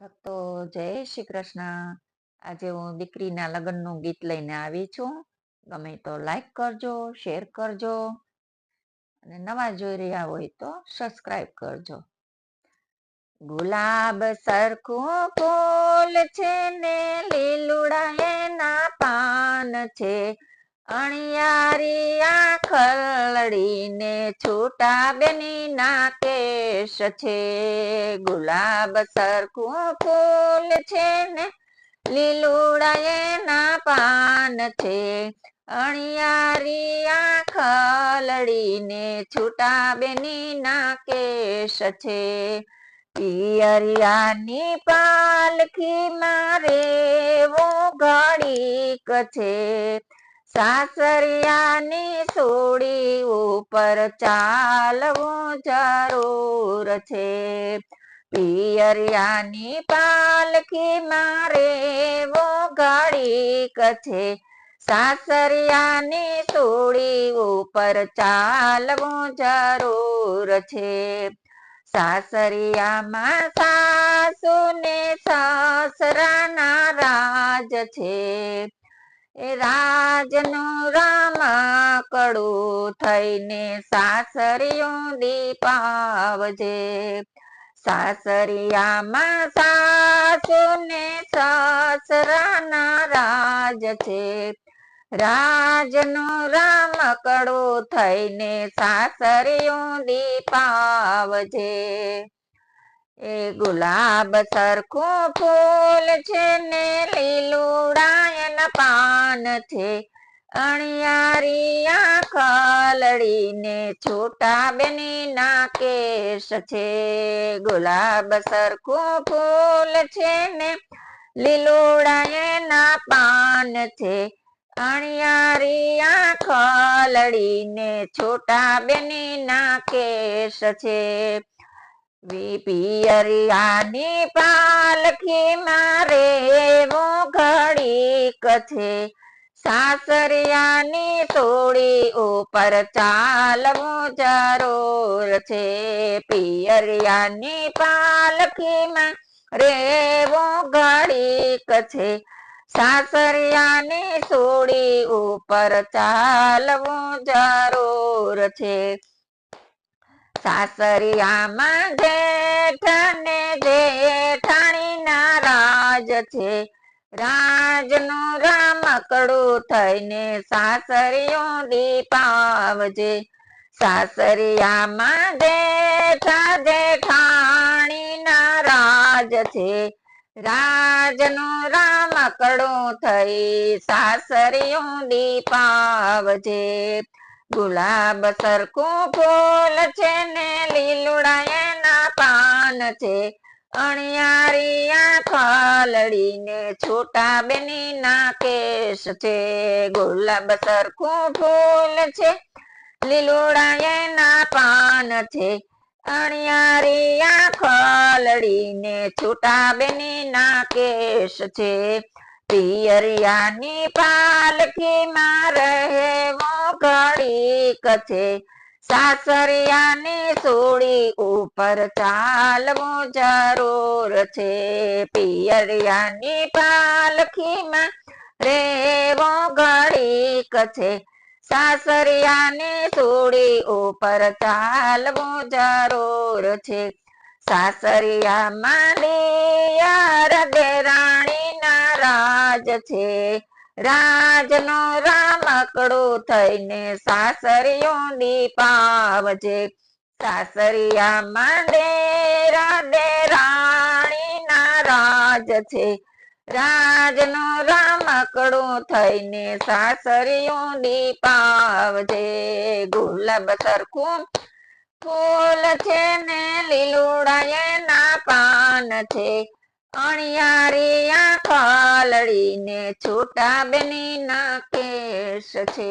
ભક્તો જય શ્રી કૃષ્ણ. આજે હું દીકરીના લગ્નનું ગીત લઈને આવી છું. ગમે તો લાઈક કરજો શેર કરજો અને નવા જોઈ રહ્યા હોય તો સબસ્ક્રાઈબ કરજો. ગુલાબ સરખું ફૂલ છે ને લીલુડા એના પાન છે. અણિયારી આખલડીને છૂટા બેની ના કેશ છે. ગુલાબ સરખું ફૂલ છે ને લીલુડા એના પાન છે. અણિયારી આખલડીને છૂટા બેની ના કેશ છે. પિયરિયાની પાલખી મારે વો ઘડીક છે. સાસરિયાની સોડી ઉપર ચાલવું જરૂર છે. પિયરિયાની પાલખી મારે વો ઘડીક છે. સાસરિયાની સોડી ઉપર ચાલવું જરૂર છે. સાસરિયામાં સાસુ ને સસરાના રાજ છે. રાજનું રામ કડું થઈને સાસરિયું દીપાવજે સાસરિયામાં સાસુ ને સસરાના રાજ છે. રાજનું રામ કડું થઈને સાસરિયું દીપાવજે એ ગુલાબ સરખું ફૂલ છે ને લીલુડાયના પાન છે. અણિયારી આખલડીને છોટા બેની ના કેશ છે. ગુલાબ સરખું ફૂલ છે ને લીલુડાયના પાન છે. અણિયારિયા આખલડીને છોટા બેની ના કેશ છે. પિયરિયાની પાલખી મારે એવો ઘડીક છે. સાસરિયાની તોડી ઉપર ચાલવું જરૂર છે. પિયરિયાની પાલખીમાં રેવો ઘડીક છે. સાસરિયાની સોડી ઉપર ચાલવું જરૂર છે. સાસરિયામાં જેઠ ને જેઠાણીના રાજ છે. રાજનું રામકડું થઈને સાસરિયું દીપાવજે. સાસરિયામાં જેઠા જેઠાણીના રાજ છે. રાજનું રામકડું થઈ સાસરિયું દીપાવજે. ગુલાબ સરખું ફૂલ છે ને લીલુડા એના પાન છે. અણિયારિયા આખલડીને છોટા બેની ના કેશ છે. ગુલાબ સરખું ફૂલ છે લીલુડા એના પાન છે. અણિયારી આખલડીને છોટા બેની ના કેશ છે. પિયરિયાની પાલખીમાં રહેવો ઘડીક છે. સાસરિયાની સોડી ઉપર ચાલવું જરૂર છે. પિયરિયાની પાલખીમાં રેવો ઘડીક છે. સાસરિયાની સોડી ઉપર ચાલવું જરૂર છે. સાસરિયામાં દિયાર દેરાણીના રાજ છે. રાજનો રામકડું થઈને સાસરીઓ માંડે સાસરિયામાં રાણી ના રાજ છે. રાજનો રામકડો થઈને સાસરીઓ છે ગુલાબ સરખું ફૂલ છે ને લીલુડા એના પાન છે. અણિયારી આંખલડીને છોટા બેની ના કેસ છે.